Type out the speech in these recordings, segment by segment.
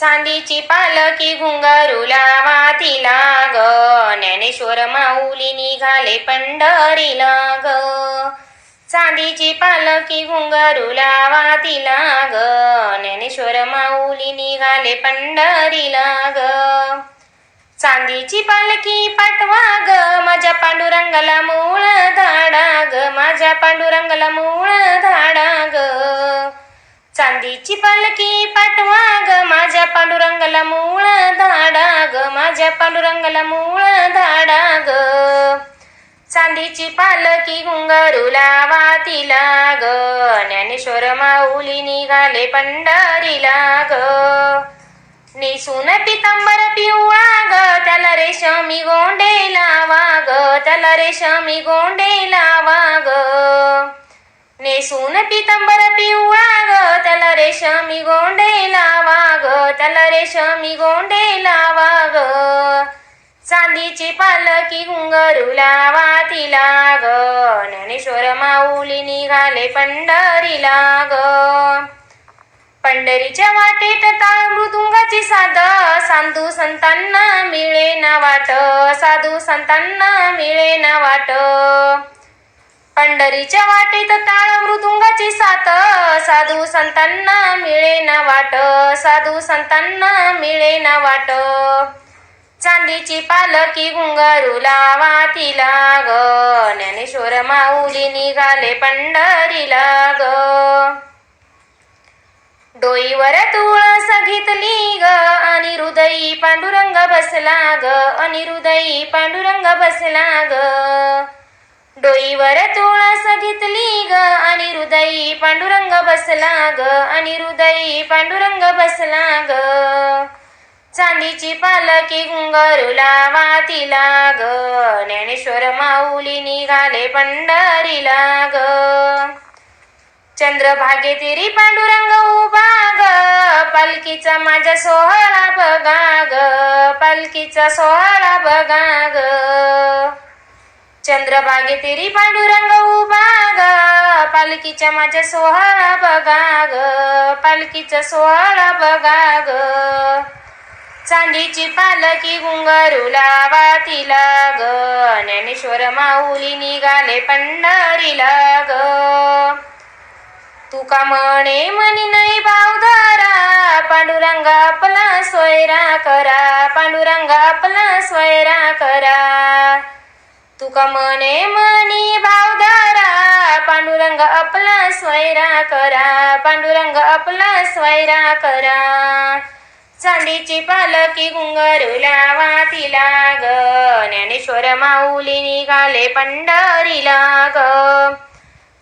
चांदीची पालखी घुंगरू लावा तिला ग. ज्ञानेश्वर माऊली निघाले पंढरीला ग. चांदीची पालखी घुंगरू लावा तिला ग. ज्ञानेश्वर माऊली निघाले पंढरीला ग. चांदीची पालखी पाठवा ग. माझ्या पांडुरंगाला मूळ धाडा ग. माझ्या पांडुरंगाला मूळ धाडा चांदीची पालखी पाठवा ग माझ्या पांडुरंगाला मूळ धाडा ग माझ्या पांडुरंगाला मूळ धाडा ग. चांदीची पालखी घुंगरू लावा तिला ग ज्ञानेश्वर माऊली निघाले पंढरीला ग. नेसून पितांबर पिवळा ग त्याला रेशमी गोंडे लावा ग त्याला रेशमी गोंडे लावा ग. नेसून पितांबर पिवळा ग त्याला रेशमी गोंडे लावा ग त्याला रेशमी गोंडे लावा ग. चांदीची पालखी घुंगरू लावा तिला ग ज्ञानेश्वर माऊली निघाले पंढरीला ग. पंढरीच्या वाटेत टाळ मृदुंगाची साध साधू संतांना मिळे ना वाट साधू संतांना मिळे ना वाट. पंढरीच्या वाटेत ताळ मृदुंगाची साथ. साधू संतांना मिळे ना वाट. साधू संतांना मिळे ना वाट. चांदीची पालखी घुंगारू लावा तिला ग ज्ञानेश्वर माऊली निघाले पंढरीला ग डोईवर तुळस घेतली ग आणि हृदयी पांडुरंग बसला ग आणि हृदयी पांडुरंग बसला ग डोईवर तुळस घेतली ग. आणि हृदयी पांडुरंग बसला ग. आणि हृदयी पांडुरंग बसला ग. चांदीची पालखी गुंगरुला वातीला ग. ज्ञानेश्वर माऊली निघाले पंढरीला ग. चंद्रभागे तिरी पांडुरंग उभा ग. पालखीचा माझ्या सोहळा बघा ग. पालखीचा सोहळा बघा ग. चंद्रभागे तेरी पांडुरंग उभा ग पालखीच्या माझ्या सोहळा बघा ग पालखीचा सोहळा बघा ग चांदीची पालखी घुंगारू लावा तिला ग ज्ञानेश्वर माऊली निघाले पंढरीला ग तुका म्हणे म्हणी नाही भाव धरा पांडुरंगा आपला सोयरा करा पांडुरंगा आपला सोयरा करा. तुका म्हणे भाव बावधारा पांडुरंग आपला स्वैरा करा पांडुरंग आपला स्वैरा करा. चांदीची पालकी गुंगरू लावा तिला ग ज्ञानेश्वर माऊली निघाले पंढरीला ग.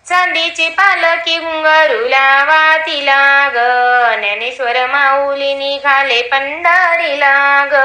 चांदीची पालकी गुंगरू लावा तिला ग ज्ञानेश्वर माऊली निघाले पंढरीला ग.